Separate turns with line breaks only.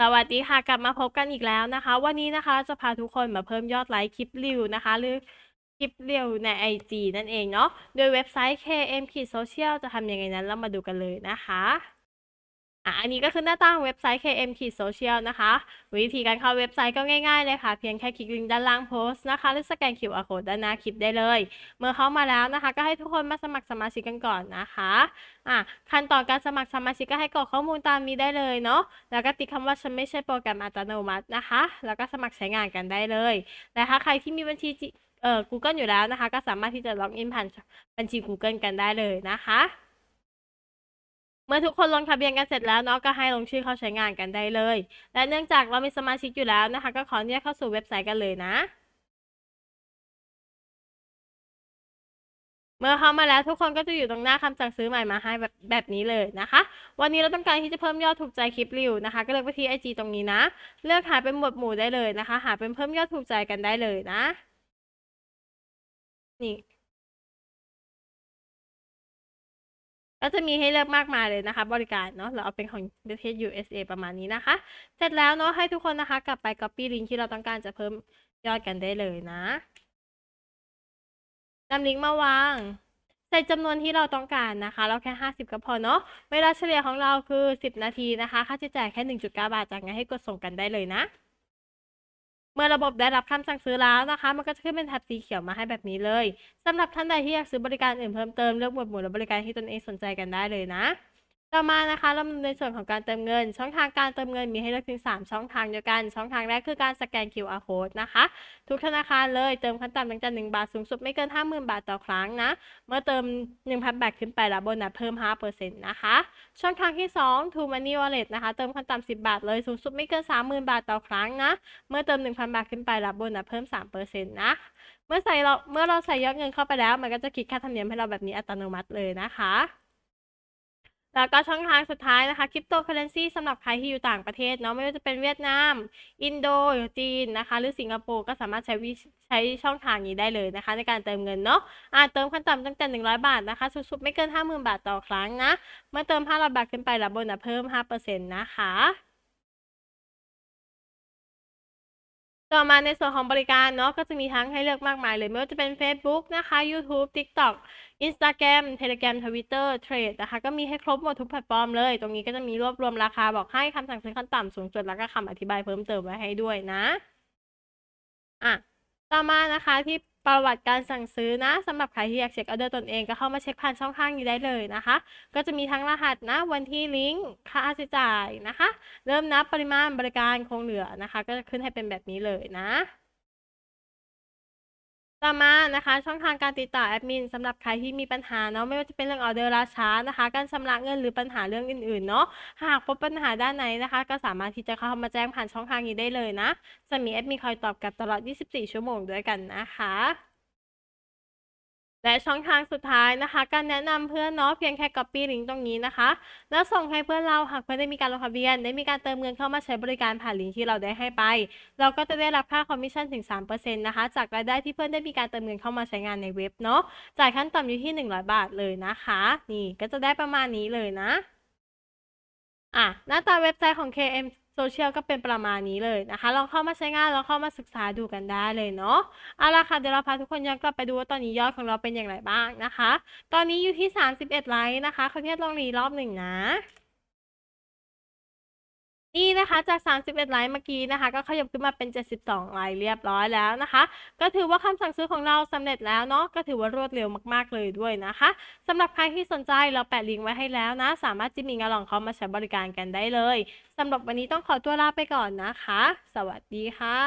สวัสดีค่ะกลับมาพบกันอีกแล้วนะคะ วันนี้นะคะจะพาทุกคนมาเพิ่มยอดไลค์คลิปรีวนะคะ หรือคลิปเรียวใน IG นั่นเองเนาะโดยเว็บไซต์ KM Social จะทำยังไงนั้นเรามาดูกันเลยนะคะ อะอันนี้ก็คือหน้าตางเว็บไซต์ KM Social นะคะ วิธีการเข้าเว็บไซต์ก็ง่ายๆเลยค่ะ เพียงแค่คลิกลิงก์ด้านล่างโพสต์นะคะ หรือสแกน QR code ด้านหน้าคลิปได้เลย เมื่อเข้ามาแล้วนะคะ ก็ให้ทุกคนมาสมัครสมาชิกกันก่อนนะคะอะขั้นตอนการสมัครสมาชิกก็ให้กรอกข้อมูลตามนี้ได้เลยเนาะแล้วก็ติ๊กคำว่าฉันไม่ใช่โปรแกรมอัตโนมัตินะคะ แล้วก็สมัครใช้งานกันได้เลยและถ้าใครที่มีบัญชีเอ่อ Google อยู่แล้วนะคะ ก็สามารถที่จะล็อกอินผ่านบัญชี Google กันได้เลยนะคะ เมื่อทุกคนลงทะเบียนกันเสร็จแล้วเนาะก็ให้ลงชื่อเข้าใช้งานกันได้เลย และเนื่องจากเรามีสมาชิกอยู่แล้วนะคะ ก็ขออนุญาตเข้าสู่เว็บไซต์กันเลยนะ เมื่อเข้ามาแล้วทุกคนก็จะอยู่ตรงหน้าคำสั่งซื้อใหม่มาให้แบบแบบนี้เลยนะคะ วันนี้เราต้องการที่จะเพิ่มยอดถูกใจคลิปรีวนะคะ ก็เลือกไปที่ IG ตรงนี้นะ เลือกหาเป็นหมวดหมู่ได้เลยนะคะ หาเป็นเพิ่มยอดถูกใจกันได้เลยนะ นี่ ก็จะมีให้เลือกมากมายเลยนะคะ บริการเนาะเราเอาเป็นของประเทศ USA ประมาณนี้นะคะ เสร็จแล้วเนาะให้ทุกคนนะคะ กลับไป Copy ลิงก์ที่เราต้องการจะเพิ่มยอดกันได้เลยนะนำลิงก์มาวางใส่จำนวนที่เราต้องการนะคะ เราแค่ 50 ก็พอเนาะเวลาเฉลี่ยของเราคือ 10 นาทีนะคะ ค่าใช้จ่ายแค่ 1.9 บาทจากนั้นให้กดส่งกันได้เลยนะ มื่อระบบได้รับคำสั่งซื้อแล้วนะคะ มันก็จะขึ้นเป็นแถบสีเขียวมาให้แบบนี้เลยสำหรับท่านใดที่อยากซื้อบริการอื่นเพิ่มเติมเลือกหมวดหมู่และบริการที่ตนเองสนใจกันได้เลยนะ ต่อมานะคะเราในส่วนของการเติมเงิน ช่องทางการเติมเงินมีให้เลือกถึง 3 ช่องทางเดียวกัน ช่องทางแรกคือการสแกน QR code นะคะ ทุกธนาคารเลยเติมขั้นต่ำตั้งแต่1บาทสูงสุดไม่เกิน 50,000 บาทต่อครั้งนะ เมื่อเติม 1,000 บาทขึ้นไปรับโบนัสเพิ่ม 5%นะคะ ช่องทางที่ 2 True Money Wallet นะคะ เติมขั้นต่ำ10 บาทเลยสูงสุดไม่เกิน 30,000 บาทต่อครั้งนะ เมื่อเติม 1,000 บาทขึ้นไปรับโบนัสเพิ่ม 3%นะเมื่อใส่เราเมื่อเราใส่ยอดเงินเข้าไปแล้ว มันก็จะคิดค่าธรรมเนียมให้เราแบบนี้อัตโนมัติเลยนะคะ แล้วก็ช่องทางสุดท้ายนะคะคริปโตเคอเรนซีสำหรับใครที่อยู่ต่างประเทศเนาะไม่ว่าจะเป็นเวียดนาม อินโดจีนนะคะ หรือสิงคโปร์ก็สามารถใช้วิใช้ช่องทางนี้ได้เลยนะคะ ในการเติมเงินเนาะอาจเติมขั้นต่ำตั้งแต่ 100 บาทนะคะสูงสุดไม่เกิน 50,000 บาทต่อครั้งนะ เมื่อเติม 500 บาทขึ้นไปรับโบนัสเพิ่ม 5%นะคะ ต่อมาในส่วนของบริการเนาะก็จะมีทั้งให้เลือกมากมายเลย ไม่ว่าจะเป็น Facebook นะคะ YouTube TikTok Instagram Telegram Twitter Trade นะคะ ก็มีให้ครบหมดทุกแพลตฟอร์มเลย ตรงนี้ก็จะมีรวบรวมราคาบอกให้คำสั่งซื้อขั้นต่ำสูงสุดแล้วก็คำอธิบายเพิ่มเติมไว้ให้ด้วยนะ อะ ต่อมานะคะที่ ประวัติการสั่งซื้อนะสำหรับใครที่อยากเช็คออเดอร์ตนเองก็เข้ามาเช็คผ่านช่องทางนี้ได้เลยนะคะ ก็จะมีทั้งรหัสนะวันที่ลิงก์ค่าใช้จ่ายนะคะ เริ่มนับปริมาณบริการคงเหลือนะคะ ก็จะขึ้นให้เป็นแบบนี้เลยนะ ต่อมานะคะ ช่องทางการติดต่อแอดมินสำหรับใครที่มีปัญหาเนาะไม่ว่าจะเป็นเรื่องออเดอร์ล่าช้านะคะ การชำระเงินหรือปัญหาเรื่องอื่นๆเนาะหากพบปัญหาด้านไหนนะคะ ก็สามารถที่จะเข้ามาแจ้งผ่านช่องทางนี้ได้เลยนะ จะมีแอดมินคอยตอบกลับตลอด 24 ชั่วโมงด้วยกันนะคะ และช่องทางสุดท้ายนะคะ การแนะนำเพื่อนเนาะเพียงแค่ copy ลิงก์ตรงนี้นะคะ แล้วส่งให้เพื่อนเราหากเพื่อนได้มีการลงทะเบียน ได้มีการเติมเงินเข้ามาใช้บริการผ่านลิงก์ที่เราได้ให้ไป เราก็จะได้รับค่าคอมมิชชั่นถึง 3%นะคะ จากรายได้ที่เพื่อนได้มีการเติมเงินเข้ามาใช้งานในเว็บเนาะจ่ายขั้นต่ำอยู่ที่ 100 บาทเลยนะคะ นี่ก็จะได้ประมาณนี้เลยนะอะหน้าตาเว็บไซต์ของ KM โซเชียลก็เป็นประมาณนี้เลยนะคะลองเข้ามาใช้งานลองเข้ามาศึกษาดูกันได้เลยเนาะเอาละค่ะเดี๋ยวเราพาทุกคนย้อนกลับไปดูว่าตอนนี้ยอดของเราเป็นอย่างไรบ้างนะคะ ตอนนี้อยู่ที่ 31 ไลค์นะคะเขาเนี่ยลองรีรอบหนึ่งนะ นี่นะคะจาก 31ไลน์เมื่อกี้นะคะ ก็ขยับขึ้นมาเป็น 72ไลน์เรียบร้อยแล้วนะคะ ก็ถือว่าคำสั่งซื้อของเราสำเร็จแล้วเนาะก็ถือว่ารวดเร็วมากๆเลยด้วยนะคะสำหรับใครที่สนใจเราแปะลิงก์ไว้ให้แล้วนะ สามารถจิมมิงลองเข้ามาใช้บริการกันได้เลยสำหรับวันนี้ต้องขอตัวลาไปก่อนนะคะ สวัสดีค่ะ